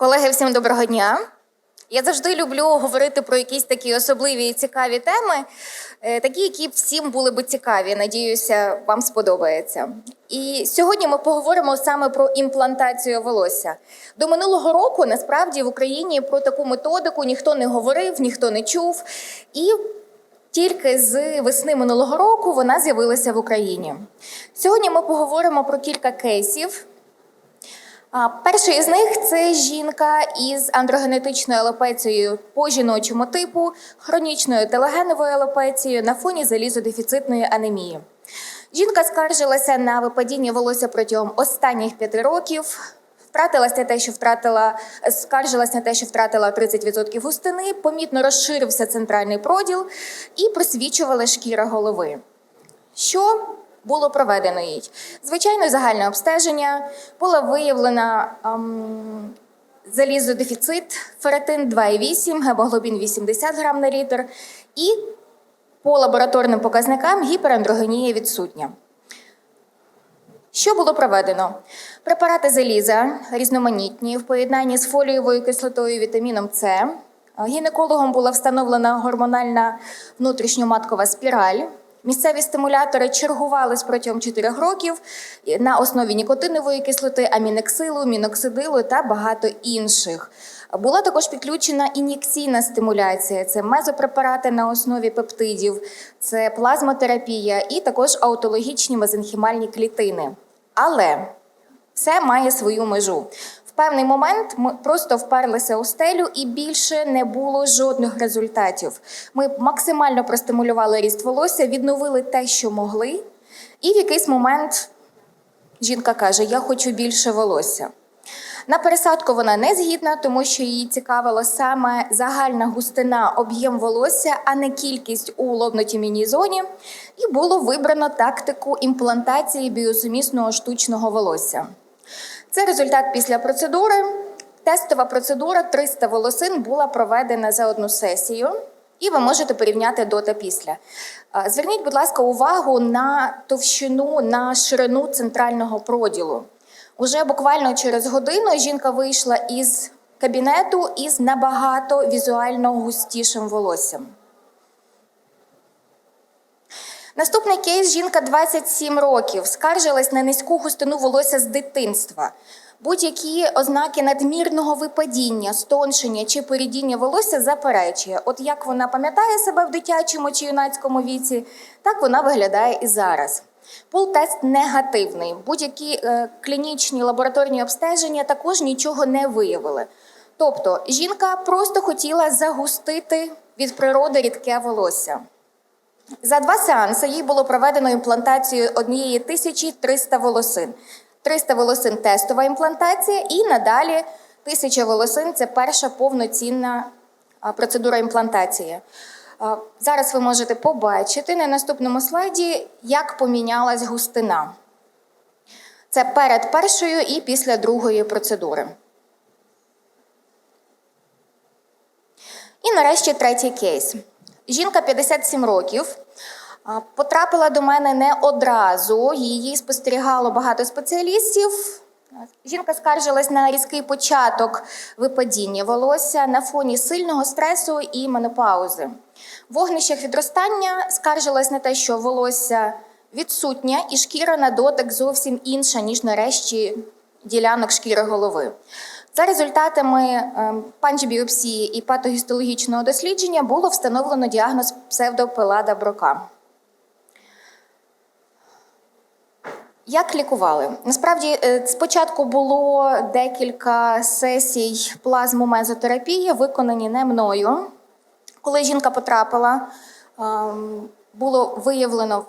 Колеги, всім доброго дня. Я завжди люблю говорити про якісь такі особливі і цікаві теми, е, такі, які всім були би цікаві. Надіюся, вам сподобається. І сьогодні ми поговоримо саме про імплантацію волосся. До минулого року насправді в Україні про таку методику ніхто не говорив, ніхто не чув. І тільки з весни минулого року вона з'явилася в Україні. Сьогодні ми поговоримо про кілька кейсів. Перший із них це жінка із андрогенетичною алопецією по жіночому типу, хронічною телегеновою алопецією на фоні залізодефіцитної анемії. Жінка скаржилася на випадіння волосся протягом останніх п'яти років. Втратилась на те, що втратила, скаржилась на те, що втратила 30% густини, помітно розширився центральний проділ і просвічувала шкіра голови. Що було проведено їй? Звичайно, загальне обстеження, була виявлена ем, залізодефіцит, феретин 2,8, гемоглобін 80 грам на літр, і по лабораторним показникам гіперандрогенія відсутня. Що було проведено? Препарати заліза різноманітні в поєднанні з фолієвою кислотою вітаміном С. Гінекологом була встановлена гормональна внутрішньоматкова спіраль. Місцеві стимулятори чергувались протягом 4 років на основі нікотинової кислоти, амінексилу, міноксидилу та багато інших. Була також підключена ін'єкційна стимуляція, це мезопрепарати на основі пептидів, це плазмотерапія і також аутологічні мезенхімальні клітини. Але все має свою межу. В певний момент ми просто вперлися у стелю і більше не було жодних результатів. Ми максимально простимулювали ріст волосся, відновили те, що могли, і в якийсь момент жінка каже: Я хочу більше волосся. На пересадку вона не згідна, тому що її цікавила саме загальна густина, об'єм волосся, а не кількість у лобно-тімінній зоні. І було вибрано тактику імплантації біосумісного штучного волосся. Це результат після процедури. Тестова процедура 300 волосин була проведена за одну сесію, і ви можете порівняти до та після. Зверніть, будь ласка, увагу на товщину, на ширину центрального проділу. Уже буквально через годину жінка вийшла із кабінету із набагато візуально густішим волоссям. Наступний кейс жінка 27 років, скаржилась на низьку густину волосся з дитинства. Будь-які ознаки надмірного випадіння, стоншення чи порідіння волосся заперечує. От як вона пам'ятає себе в дитячому чи юнацькому віці, так вона виглядає і зараз. Пул-тест негативний. Будь-які е, клінічні лабораторні обстеження також нічого не виявили. Тобто жінка просто хотіла загустити від природи рідке волосся. За два сеанси їй було проведено імплантацію однієї 1300 волосин. 300 волосин тестова імплантація, і надалі 1000 волосин це перша повноцінна процедура імплантації. Зараз ви можете побачити на наступному слайді, як помінялась густина. Це перед першою і після другої процедури. І нарешті третій кейс. Жінка 57 років. Потрапила до мене не одразу. Її спостерігало багато спеціалістів. Жінка скаржилась на різкий початок випадіння волосся на фоні сильного стресу і менопаузи. В вогнищах відростання скаржилась на те, що волосся відсутнє і шкіра на дотик зовсім інша, ніж на решті ділянок шкіри голови. За результатами ем, панчбіопсії і патогістологічного дослідження було встановлено діагноз псевдопелада брока. Як лікували? Насправді, е, спочатку було декілька сесій плазмомезотерапії, виконані не мною. Коли жінка потрапила, ем, було виявлено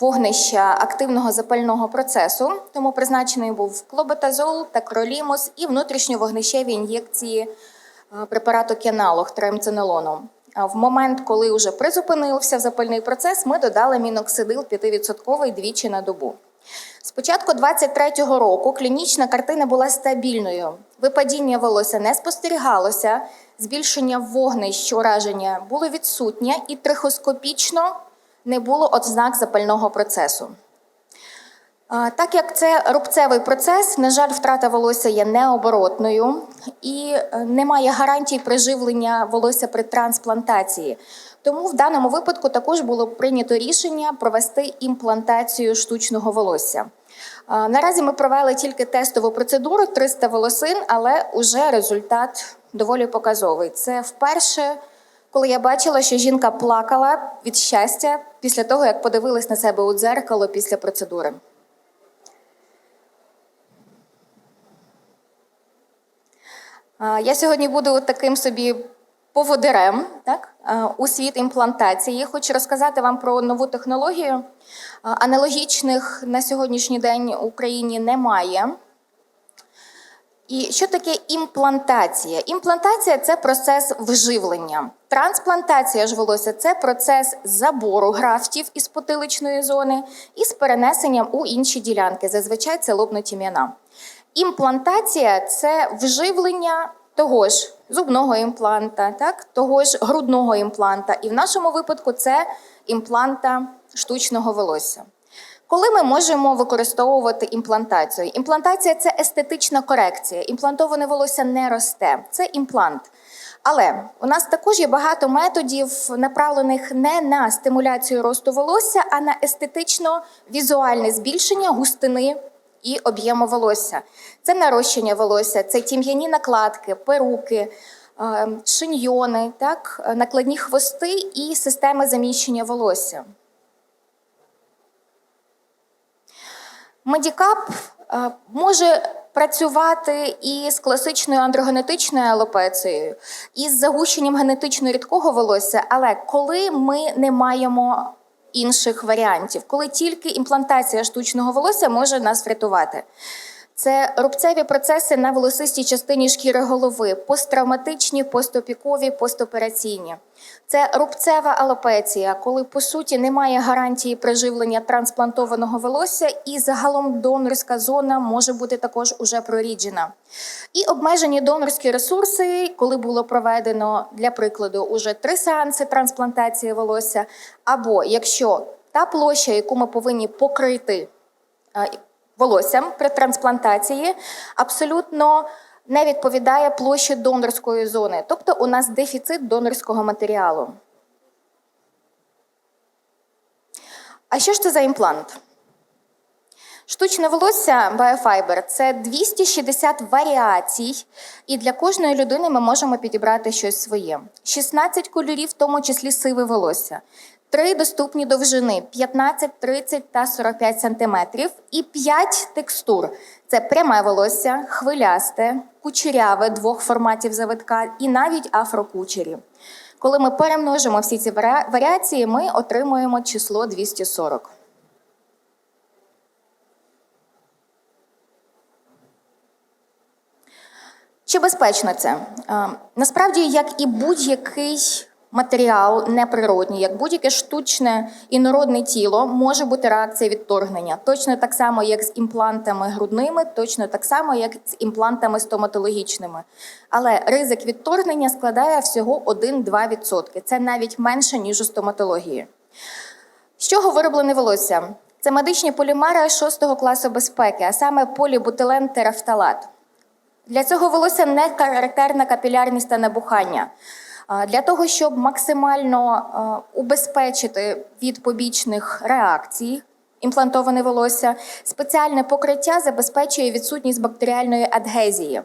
вогнище активного запального процесу, тому призначений був клобетазол, такролімус і внутрішньовогнищеві ін'єкції е, препарату кеналог тремцинелону. А В момент, коли вже призупинився запальний процес, ми додали міноксидил 5% двічі на добу. З початку 23-го року клінічна картина була стабільною. Випадіння волосся не спостерігалося, збільшення вогнищ ураження було відсутнє і трихоскопічно не було ознак запального процесу. Так як це рубцевий процес, на жаль, втрата волосся є необоротною і е, немає гарантій приживлення волосся при трансплантації. Тому в даному випадку також було прийнято рішення провести імплантацію штучного волосся. Наразі ми провели тільки тестову процедуру 300 волосин, але уже результат доволі показовий. Це вперше, коли я бачила, що жінка плакала від щастя після того, як подивилась на себе у дзеркало після процедури. Я сьогодні буду таким собі поводирем так, у світ імплантації. Хочу розказати вам про нову технологію. Аналогічних на сьогоднішній день в Україні немає. І що таке імплантація? Імплантація це процес вживлення. Трансплантація ж волосся це процес забору графтів із потиличної зони і з перенесенням у інші ділянки. Зазвичай це лобна тім'яна. Імплантація це вживлення того ж зубного імпланта, так, того ж грудного імпланта. І в нашому випадку це імпланта штучного волосся. Коли ми можемо використовувати імплантацію? Імплантація це естетична корекція. Імплантоване волосся не росте, це імплант. Але у нас також є багато методів, направлених не на стимуляцію росту волосся, а на естетично-візуальне збільшення густини і об'єму волосся. Це нарощення волосся, це тім'яні накладки, перуки, е, шиньйони, так, накладні хвости і системи заміщення волосся. Медікап е, може працювати і з класичною андрогенетичною алопецією, і з загущенням генетично рідкого волосся, але коли ми не маємо інших варіантів, коли тільки імплантація штучного волосся може нас врятувати. Це рубцеві процеси на волосистій частині шкіри голови, посттравматичні, постопікові, постопераційні. Це рубцева алопеція, коли по суті немає гарантії приживлення трансплантованого волосся, і загалом донорська зона може бути також уже проріджена. І обмежені донорські ресурси, коли було проведено для прикладу уже три сеанси трансплантації волосся, або якщо та площа, яку ми повинні покрити. Волоссям при трансплантації абсолютно не відповідає площі донорської зони. Тобто у нас дефіцит донорського матеріалу. А що ж це за імплант? Штучне волосся Biofiber – це 260 варіацій, і для кожної людини ми можемо підібрати щось своє. 16 кольорів, в тому числі сиве волосся. Три доступні довжини 15, 30 та 45 сантиметрів, і 5 текстур: це пряме волосся, хвилясте, кучеряве двох форматів завитка і навіть афрокучері. Коли ми перемножимо всі ці варіації, ми отримуємо число 240. Чи безпечно це? Е, Насправді, як і будь-який матеріал неприродній, як будь-яке штучне інородне тіло, може бути реакція відторгнення. Точно так само, як з імплантами грудними, точно так само, як з імплантами стоматологічними. Але ризик відторгнення складає всього 1-2%. Це навіть менше, ніж у стоматології. З чого вироблене волосся? Це медичні полімери 6 класу безпеки, а саме полібутилен терафталат. Для цього волосся не характерна капілярність та набухання. Для того, щоб максимально убезпечити від побічних реакцій імплантоване волосся, спеціальне покриття забезпечує відсутність бактеріальної адгезії.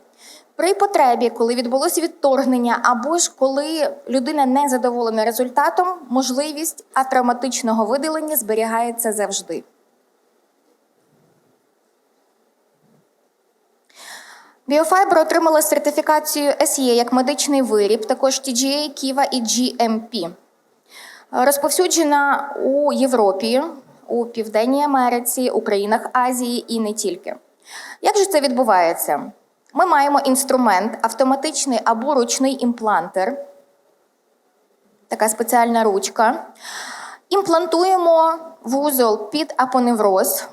При потребі, коли відбулося відторгнення, або ж коли людина не задоволена результатом, можливість атравматичного видалення зберігається завжди. Біофайбер отримала сертифікацію SE як медичний виріб, також TGA, Kiva і GMP. Розповсюджена у Європі, у Південній Америці, у країнах Азії і не тільки. Як же це відбувається? Ми маємо інструмент, автоматичний або ручний імплантер, така спеціальна ручка. Імплантуємо вузол під апоневроз.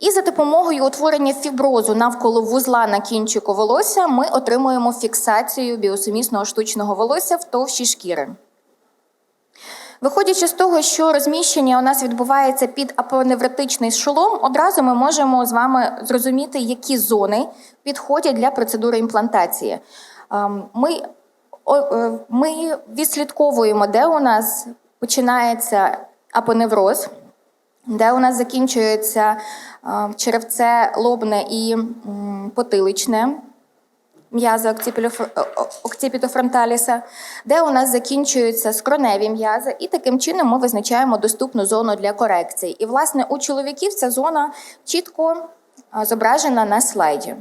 І за допомогою утворення фіброзу навколо вузла на кінчику волосся ми отримуємо фіксацію біосумісного штучного волосся в товщі шкіри. Виходячи з того, що розміщення у нас відбувається під апоневротичний шолом, одразу ми можемо з вами зрозуміти, які зони підходять для процедури імплантації. Ем, Ми, е, ми відслідковуємо, де у нас починається апоневроз, де у нас закінчується е, черевце лобне і потиличне м'язи октипілофр- о- октипітофронталіса, де у нас закінчуються скроневі м'язи, і таким чином ми визначаємо доступну зону для корекції. І, власне, у чоловіків ця зона чітко зображена на слайді.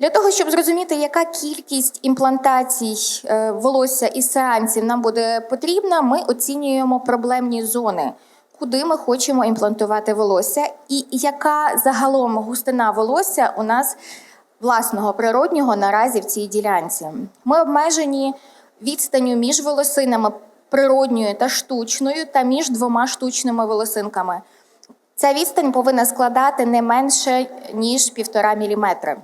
Для того, щоб зрозуміти, яка кількість імплантацій е, волосся і сеансів нам буде потрібна, ми оцінюємо проблемні зони, куди ми хочемо імплантувати волосся, і яка загалом густина волосся у нас власного природнього наразі в цій ділянці. Ми обмежені відстанню між волосинами природньою та штучною, та між двома штучними волосинками. Ця відстань повинна складати не менше ніж півтора міліметри.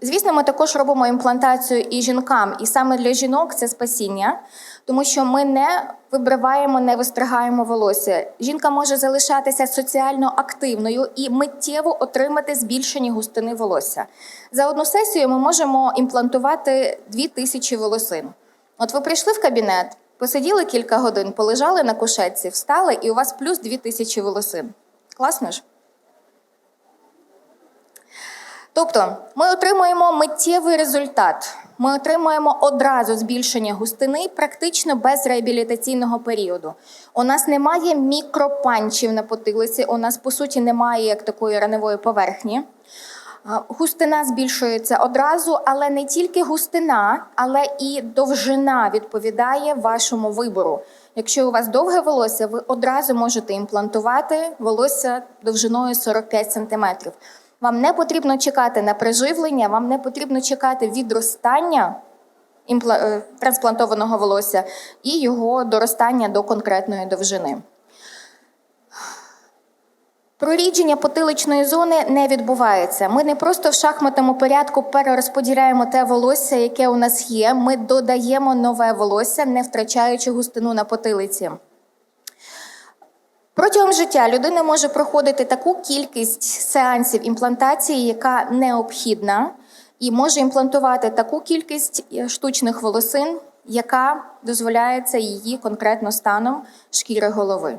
Звісно, ми також робимо імплантацію і жінкам, і саме для жінок це спасіння, тому що ми не вибриваємо, не вистригаємо волосся. Жінка може залишатися соціально активною і миттєво отримати збільшення густини волосся. За одну сесію ми можемо імплантувати 2000 волосин. От ви прийшли в кабінет, посиділи кілька годин, полежали на кушетці, встали, і у вас плюс 2000 волосин. Класно ж? Тобто ми отримуємо миттєвий результат. Ми отримуємо одразу збільшення густини практично без реабілітаційного періоду. У нас немає мікропанчів на потилиці, у нас по суті немає як такої раневої поверхні. Густина збільшується одразу, але не тільки густина, але і довжина відповідає вашому вибору. Якщо у вас довге волосся, ви одразу можете імплантувати волосся довжиною 45 см. Вам не потрібно чекати на приживлення, вам не потрібно чекати відростання е, трансплантованого волосся і його доростання до конкретної довжини. Прорідження потиличної зони не відбувається. Ми не просто в шахматному порядку перерозподіляємо те волосся, яке у нас є. Ми додаємо нове волосся, не втрачаючи густину на потилиці. Протягом життя людина може проходити таку кількість сеансів імплантації, яка необхідна, і може імплантувати таку кількість е, штучних волосин, яка дозволяється її конкретно станом шкіри голови.